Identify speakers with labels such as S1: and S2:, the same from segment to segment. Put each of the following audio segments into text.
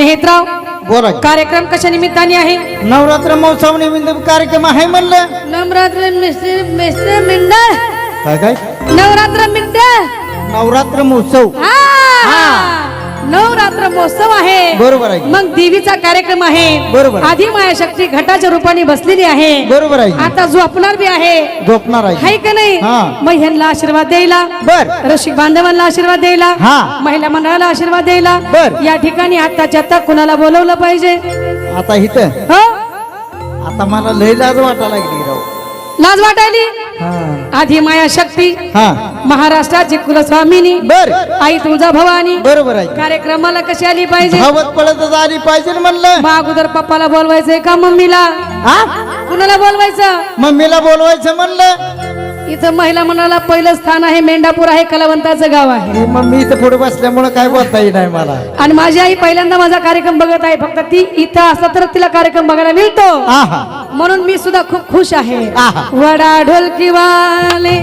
S1: मेहतराव
S2: बोला
S1: कार्यक्रम कशा निमित्ताने आहे?
S2: नवरात्र महोत्सव निमित्त कार्यक्रम आहे म्हणलं.
S1: नवरात्र मिस्टर मिस्टर मिंडळ
S2: काय काय?
S1: नवरात्र मिंडळ
S2: नवरात्र महोत्सव.
S1: हा. नवरात्र महोत्सव आहे.
S2: बरोबर आहे
S1: मग देवीचा कार्यक्रम आहे.
S2: बरोबर.
S1: आधी माया शक्ती घटाच्या रूपाने बसलेली आहे.
S2: बरोबर आहे
S1: आता झोपणार बी आहे.
S2: झोपणार आहे
S1: हाय का नाही. मग ह्यांना आशीर्वाद द्यायला.
S2: बर.
S1: रसिक बांधवांना आशीर्वाद द्यायला.
S2: हा.
S1: महिला मंडळाला आशीर्वाद द्यायला.
S2: बर.
S1: या ठिकाणी आता कुणाला बोलवलं पाहिजे?
S2: आता इथं?
S1: हो?
S2: आता मला लय लाज वाटा लागली राव.
S1: लाज वाटायली?
S2: हा.
S1: आधी माया शक्ती
S2: हा.
S1: महाराष्ट्राची कुलस्वामिनी
S2: बर.
S1: आई तुळजा भवानी.
S2: बरोबर आहे.
S1: कार्यक्रमाला कशी आली पाहिजे?
S2: धावत पळतच आली पाहिजे ना म्हणलं.
S1: मग अगोदर पप्पाला बोलवायचंय का मम्मीला?
S2: हा?
S1: कुणाला बोलवायचं?
S2: मम्मीला बोलवायचं म्हणलं.
S1: इथं महिला मंडळाला पहिलं स्थान आहे मेंढापूर आहे कलावंताचं गाव आहे.
S2: हे मग मी इथं पुढे बसल्यामुळे काय बोलता येईल नाही मला.
S1: आणि माझी आई पहिल्यांदा माझा कार्यक्रम बघत आहे फक्त ती इथं असला तर तिला कार्यक्रम बघायला मिळतो.
S2: आहा.
S1: म्हणून मी सुद्धा खूप खुश आहे. वडा ढोलकी वाले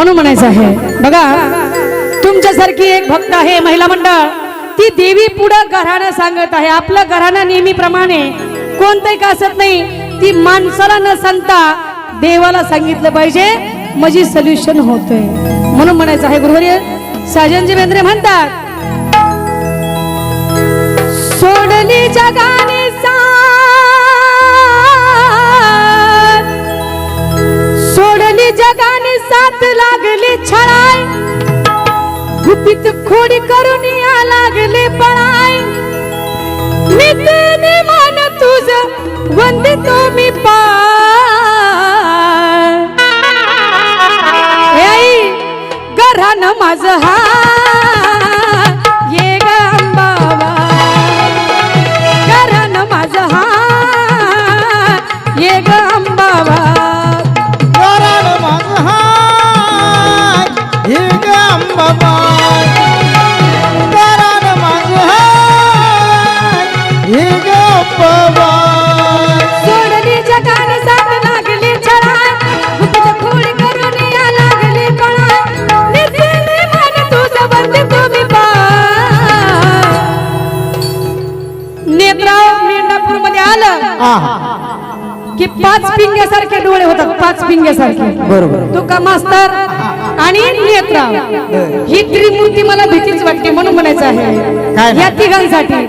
S1: म्हणून म्हणायचं आहे. बघा तुमच्यासारखी एक भक्त आहे महिला मंडळ. ती देवी पुढं घराणं सांगत आहे. आपलं घराणं नेहमीप्रमाणे. कोणतंही का असत नाही. ती माणसाला न सांगता देवाला सांगितलं पाहिजे. म्हणजे माझी सोल्युशन होतंय. म्हणून म्हणायचं आहे गुरुवर्य साजनजी बेंद्रे म्हणतात सोडली जगाने जगाने साथ लागली छळाय गुपित खोडी करून या लागले पळाय नितीने मान तुझ वंदितो मी पा पाच पिंग्यासारखे डोळे होतात पाच पिंग्यासारखे.
S2: बरोबर.
S1: तुका मास्तर? आणि नेत्राव ही त्रिमूर्ती मला भीतीच वाटते म्हणून म्हणायचं आहे? या तिघांसाठी.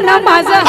S1: ना माझं.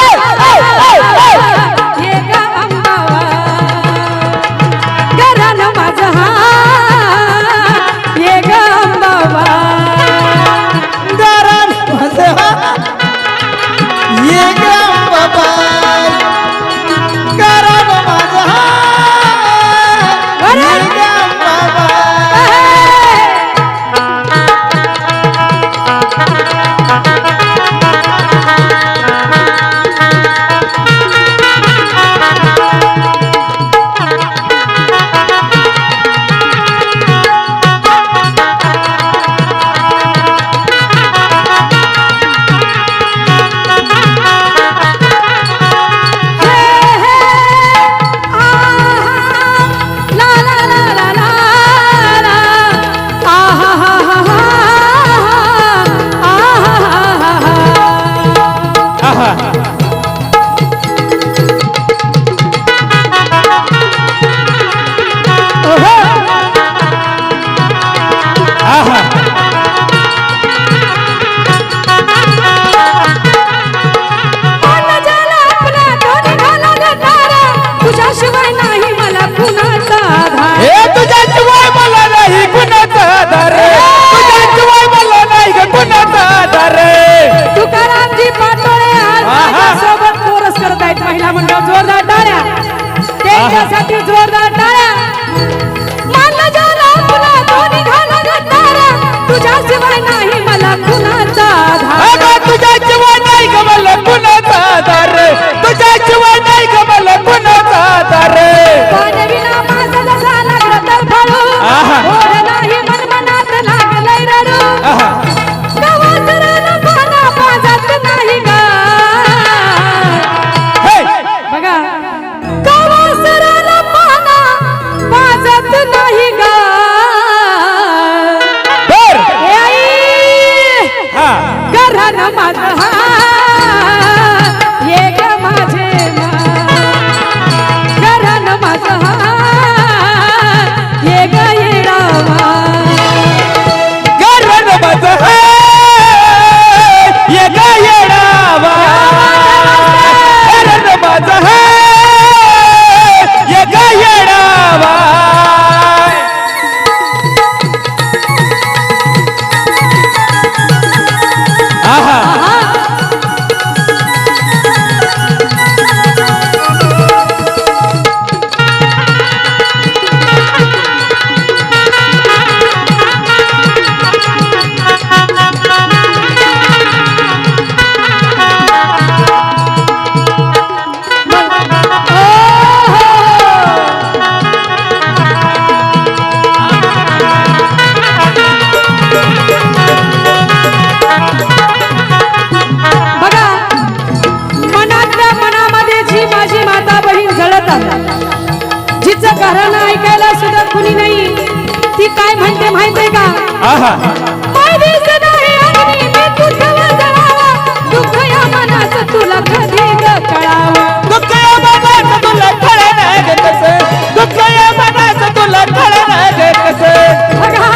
S2: तुला कधी कळावं?
S1: दुःख या मनाचं तुला कळणार गे कसं? दुःख या मनाचं तुला कळणार गे कसं?
S2: बघा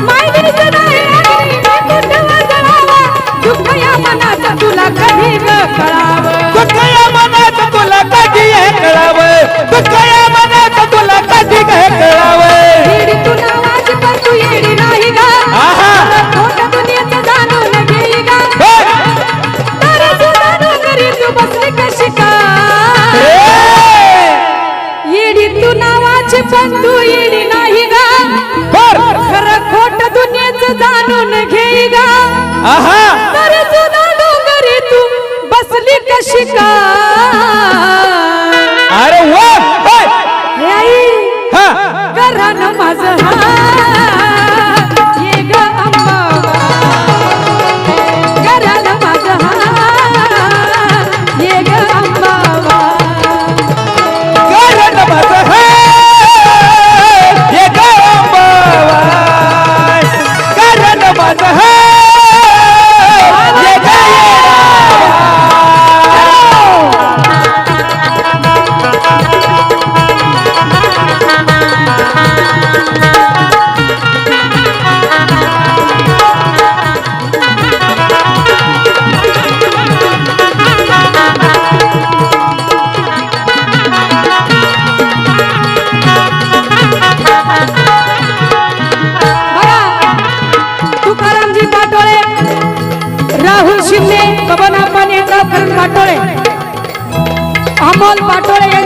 S2: माय दिसत आहे दुःख या मनाचं तुला कधी कळावं?
S1: दुःख या मनाचं तुला कधी कळावं? दुःख या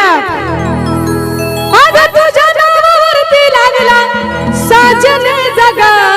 S2: म्हणतात तुझ्या नावावरती लागला साजने जगा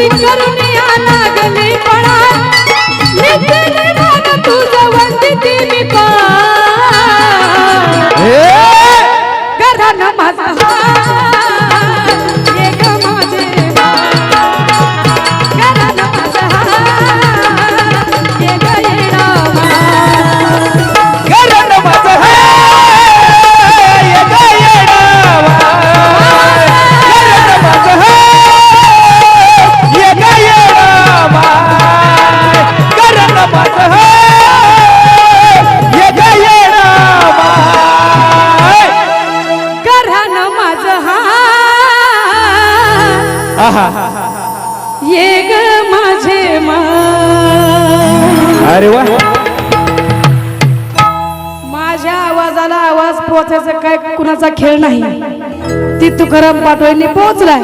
S1: বাড়ির
S2: কারণে
S1: ये ग माझे मा
S2: अरे वा.
S1: माझ्या आवाजाला आवाज पोचायचा काय कुणाचा खेळ नाही. ती तुकाराम पाटोळींनी पोहोचलाय.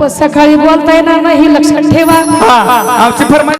S1: पण सकाळी बोलता येणार नाही लक्षात ठेवा.
S2: आमची फरमाईश